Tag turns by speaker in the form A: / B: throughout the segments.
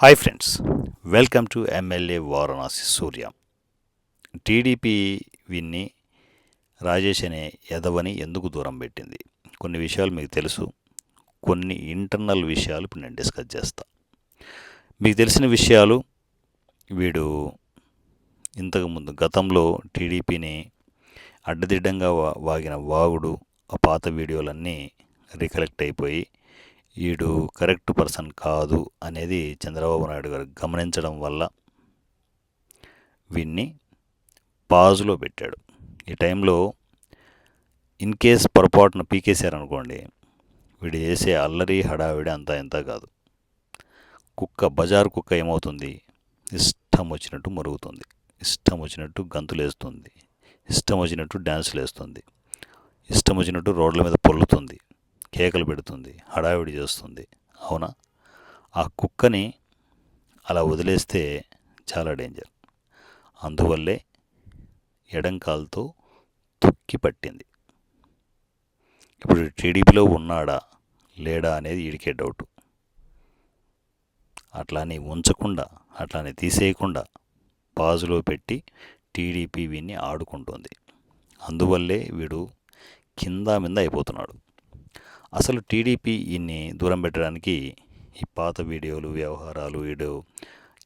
A: Hi friends welcome to MLA Varanasi Surya TDP విన్ని రాజేష్ అనే యదవని ఎందుకు దూరం పెట్టింది? కొన్ని విషయాలు మీకు తెలుసు కొన్ని ఇంటర్నల్ విషయాలు ఇప్పుడు నేను డిస్కస్ చేస్తా. మీకు తెలిసిన విషయాలు వీడు ఇంతకుముందు గతంలో టీడీపీని అడ్డదిడ్డంగా వాగిన వాగుడు ఆ పాత వీడియోలన్నీ రికలెక్ట్ అయిపోయి వీడు కరెక్ట్ పర్సన్ కాదు అనేది చంద్రబాబు నాయుడు గారు గమనించడం వల్ల వీడిని పాజులో పెట్టాడు. ఈ టైంలో ఇన్ కేస్ పొరపాటున పీకేశారనుకోండి వీడు చేసే అల్లరి హడావిడి అంతా ఇంత కాదు. కుక్క బజార్ కుక్క ఏమవుతుంది? ఇష్టం వచ్చినట్టు మరుగుతుంది. ఇష్టం వచ్చినట్టు గంతులేస్తుంది. ఇష్టం వచ్చినట్టు డ్యాన్సులు వేస్తుంది ఇష్టం వచ్చినట్టు రోడ్ల మీద పొల్లుతుంది కేకలు పెడుతుంది హడావిడి చేస్తుంది. అవునా? ఆ కుక్కని అలా వదిలేస్తే చాలా డేంజర్. అందువల్లే ఎడంకాలతో తొక్కి పట్టింది. ఇప్పుడు టీడీపీలో ఉన్నాడా లేడా అనేది ఈడికే డౌట్. అట్లానే ఉంచకుండా అట్లానే తీసేయకుండా పాజులో పెట్టి టీడీపీ వీన్ని ఆడుకుంటుంది. అందువల్లే వీడు కింద మీద అయిపోతున్నాడు. అసలు టీడీపీ ఈయన్ని దూరం పెట్టడానికి ఈ పాత వీడియోలు వ్యవహారాలు వీడు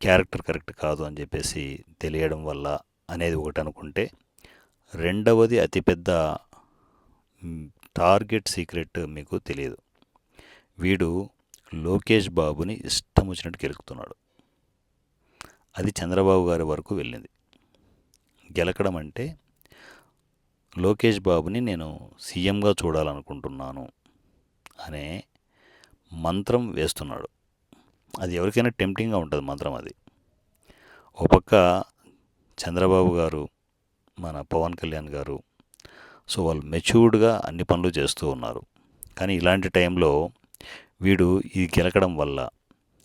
A: క్యారెక్టర్ కరెక్ట్ కాదు అని చెప్పేసి తెలియడం వల్ల అనేది ఒకటి అనుకుంటే రెండవది అతిపెద్ద టార్గెట్ సీక్రెట్ మీకు తెలియదు. వీడు లోకేష్ బాబుని ఇష్టం వచ్చినట్టు గెలుకుతున్నాడు అది చంద్రబాబు గారి వరకు వెళ్ళింది. గెలకడం అంటే లోకేష్ బాబుని నేను సీఎంగా చూడాలనుకుంటున్నాను అనే మంత్రం వేస్తున్నాడు. అది ఎవరికైనా టెంప్టింగ్గా ఉంటుంది మంత్రం అది. ఒక పక్క చంద్రబాబు గారు మన పవన్ కళ్యాణ్ గారు సో వాళ్ళు మెచ్యూర్డ్గా అన్ని పనులు చేస్తూ ఉన్నారు. కానీ ఇలాంటి టైంలో వీడు ఇది గెలకడం వల్ల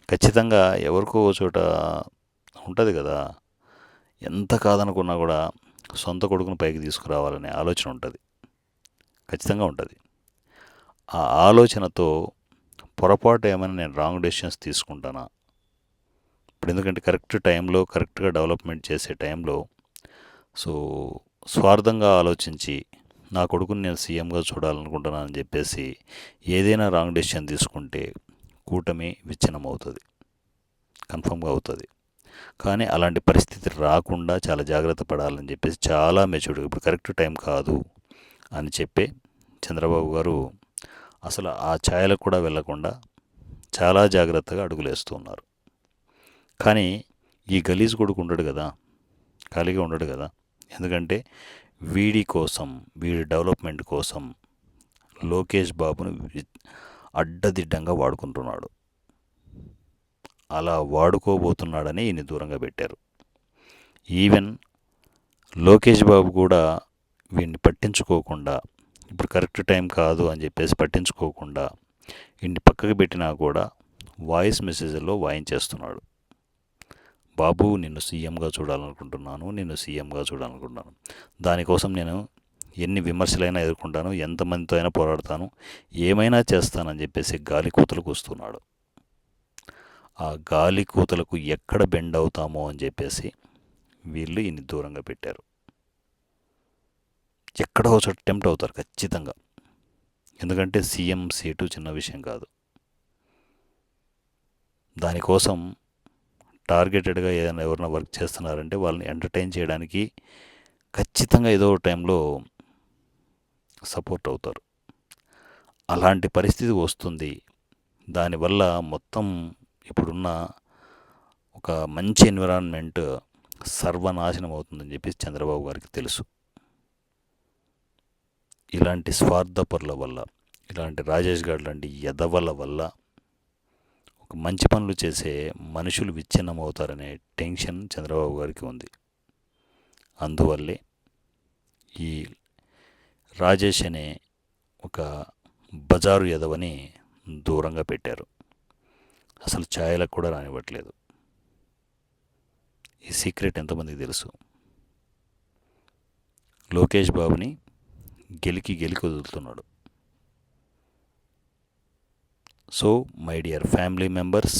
A: ఖచ్చితంగా ఎవరికో చోట ఉంటుంది కదా ఎంత కాదనుకున్నా కూడా సొంత కొడుకుని పైకి తీసుకురావాలనే ఆలోచన ఉంటుంది. ఖచ్చితంగా ఉంటుంది. ఆ ఆలోచనతో పొరపాటు ఏమైనా నేను రాంగ్ డెసిషన్స్ తీసుకుంటానా? ఇప్పుడు ఎందుకంటే కరెక్ట్ టైంలో కరెక్ట్గా డెవలప్మెంట్ చేసే టైంలో సో స్వార్థంగా ఆలోచించి నా కొడుకుని నేను సీఎంగా చూడాలనుకుంటున్నానని చెప్పేసి ఏదైనా రాంగ్ డెసిషన్ తీసుకుంటే కూటమి విచ్ఛిన్నం అవుతుంది కన్ఫర్మ్గా అవుతుంది. కానీ అలాంటి పరిస్థితి రాకుండా చాలా జాగ్రత్త పడాలని చెప్పేసి చాలా మెచ్యూర్డ్ ఇప్పుడు కరెక్ట్ టైం కాదు అని చెప్పి చంద్రబాబు గారు అసలు ఆ ఛాయలకు కూడా వెళ్ళకుండా చాలా జాగ్రత్తగా అడుగులేస్తూ ఉన్నారు. కానీ ఈ గలీజ్ కొడుకు ఉండడు కదా ఖాళీగా ఉండడు కదా. ఎందుకంటే వీడి కోసం వీడి డెవలప్మెంట్ కోసం లోకేష్ బాబును అడ్డదిడ్డంగా వాడుకుంటున్నాడు. అలా వాడుకోబోతున్నాడని ఈయన దూరంగా పెట్టారు. ఈవెన్ లోకేష్ బాబు కూడా వీడిని పట్టించుకోకుండా ఇప్పుడు కరెక్ట్ టైం కాదు అని చెప్పేసి పట్టించుకోకుండా ఇంటి పక్కకు పెట్టినా కూడా వాయిస్ మెసేజ్లో వాయించేస్తున్నాడు. బాబు నిన్ను సీఎంగా చూడాలనుకుంటున్నాను నిన్ను సీఎంగా చూడాలనుకుంటున్నాను. దానికోసం నేను ఎన్ని విమర్శలైనా ఎదుర్కొంటాను ఎంతమందితో అయినా పోరాడతాను ఏమైనా చేస్తానని చెప్పేసి గాలి కూతలకు వస్తున్నాడు ఆ గాలి కూతలకు ఎక్కడ బెండ్ అవుతామో అని చెప్పేసి వీళ్ళు ఇన్ని దూరంగా పెట్టారు. ఎక్కడో చోట టెంప్ట్ అవుతారు ఖచ్చితంగా. ఎందుకంటే సీఎం సీటు చిన్న విషయం కాదు. దానికోసం టార్గెటెడ్గా ఏదైనా ఎవరైనా వర్క్ చేస్తున్నారంటే వాళ్ళని ఎంటర్టైన్ చేయడానికి ఖచ్చితంగా ఏదో ఒక టైంలో సపోర్ట్ అవుతారు. అలాంటి పరిస్థితి వస్తుంది. దానివల్ల మొత్తం ఇప్పుడున్న ఒక మంచి ఎన్విరాన్మెంట్ సర్వనాశనం అవుతుందని చెప్పి చంద్రబాబు గారికి తెలుసు. ఇలాంటి స్వార్థపరుల వల్ల ఇలాంటి రాజేష్ గారు లాంటి ఎదవల వల్ల ఒక మంచి పనులు చేసే మనుషులు విచ్ఛిన్నం అవుతారనే టెన్షన్ చంద్రబాబు గారికి ఉంది. అందువల్లే ఈ రాజేష్ అనే ఒక బజారు ఎదవని దూరంగా పెట్టారు. అసలు ఛాయలకు కూడా రానివ్వట్లేదు. ఈ సీక్రెట్ ఎంతమందికి తెలుసు? లోకేష్ బాబుని గెలికి గెలికి వదులుతున్నాడు. So my dear family members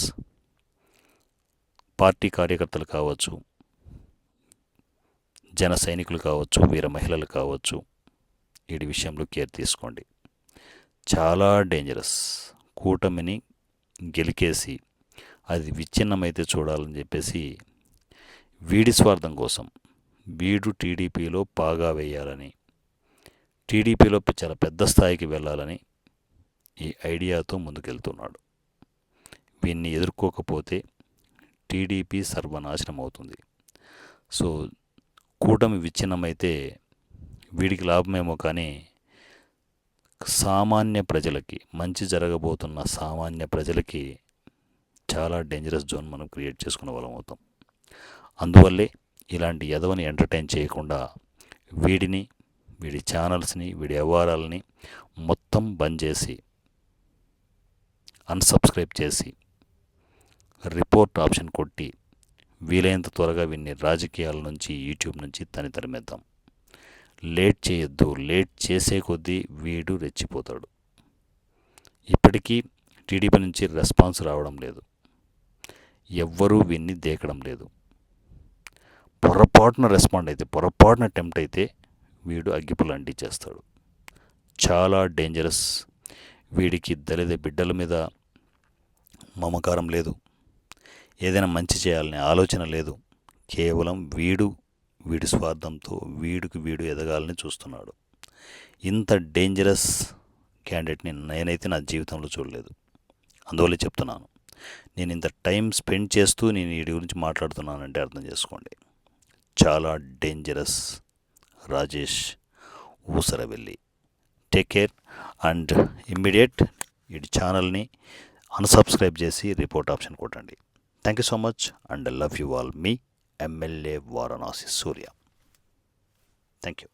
A: party కార్యకర్తలు కావచ్చు జన సైనికులు కావచ్చు వీర మహిళలు కావచ్చు వీడి విషయంలో కేర్ తీసుకోండి. చాలా డేంజరస్ కూటమిని గెలికేసి అది విచ్ఛిన్నమైతే చూడాలని చెప్పేసి వీడి స్వార్థం కోసం వీడు టీడీపీలో పాగా వేయాలని టీడీపీలో చాలా పెద్ద స్థాయికి వెళ్ళాలని ఈ ఐడియాతో ముందుకెళ్తున్నాడు. వీన్ని ఎదుర్కోకపోతే టీడీపీ సర్వనాశనం అవుతుంది. సో కూటమి విచ్ఛిన్నమైతే వీడికి లాభమేమో కానీ సామాన్య ప్రజలకి మంచి జరగబోతున్న సామాన్య ప్రజలకి చాలా డేంజరస్ జోన్ మనం క్రియేట్ చేసుకునే వాళ్ళం అవుతాం. అందువల్లే ఇలాంటి ఎదవని ఎంటర్టైన్ చేయకుండా వీడిని వీడి ఛానల్స్ని వీడి వ్యవహారాలని మొత్తం బంద్ చేసి అన్సబ్స్క్రైబ్ చేసి రిపోర్ట్ ఆప్షన్ కొట్టి వీలైనంత త్వరగా వీన్ని రాజకీయాల నుంచి యూట్యూబ్ నుంచి తని తరిమేద్దాం. లేట్ చేయొద్దు లేట్ చేసే కొద్దీ వీడు రెచ్చిపోతాడు. ఇప్పటికీ టీడీపీ నుంచి రెస్పాన్స్ రావడం లేదు. ఎవ్వరూ వీన్ని దేకడం లేదు. పొరపాటున రెస్పాండ్ అయితే పొరపాటున అటెంప్ట్ అయితే వీడు అగ్గిపుల్ల అంటించేస్తాడు చాలా డేంజరస్. వీడికి దళిత బిడ్డల మీద మమకారం లేదు. ఏదైనా మంచి చేయాలనే ఆలోచన లేదు. కేవలం వీడు వీడి స్వార్థంతో వీడికి వీడు ఎదగాలని చూస్తున్నాడు. ఇంత డేంజరస్ క్యాండిడేట్ని నేనైతే నా జీవితంలో చూడలేదు. అందువల్ల చెప్తున్నాను. నేను ఇంత టైం స్పెండ్ చేస్తూ నేను వీడి గురించి మాట్లాడుతున్నానంటే అర్థం చేసుకోండి. చాలా డేంజరస్ రాజేష్ ఊసరవెల్లి టేక్ కేర్ అండ్ ఇమ్మీడియట్ ఈ ఛానల్ని అన్సబ్స్క్రైబ్ చేసి రిపోర్ట్ ఆప్షన్ కొట్టండి. Thank you so much and love you all me MLA Varanasi Surya thank you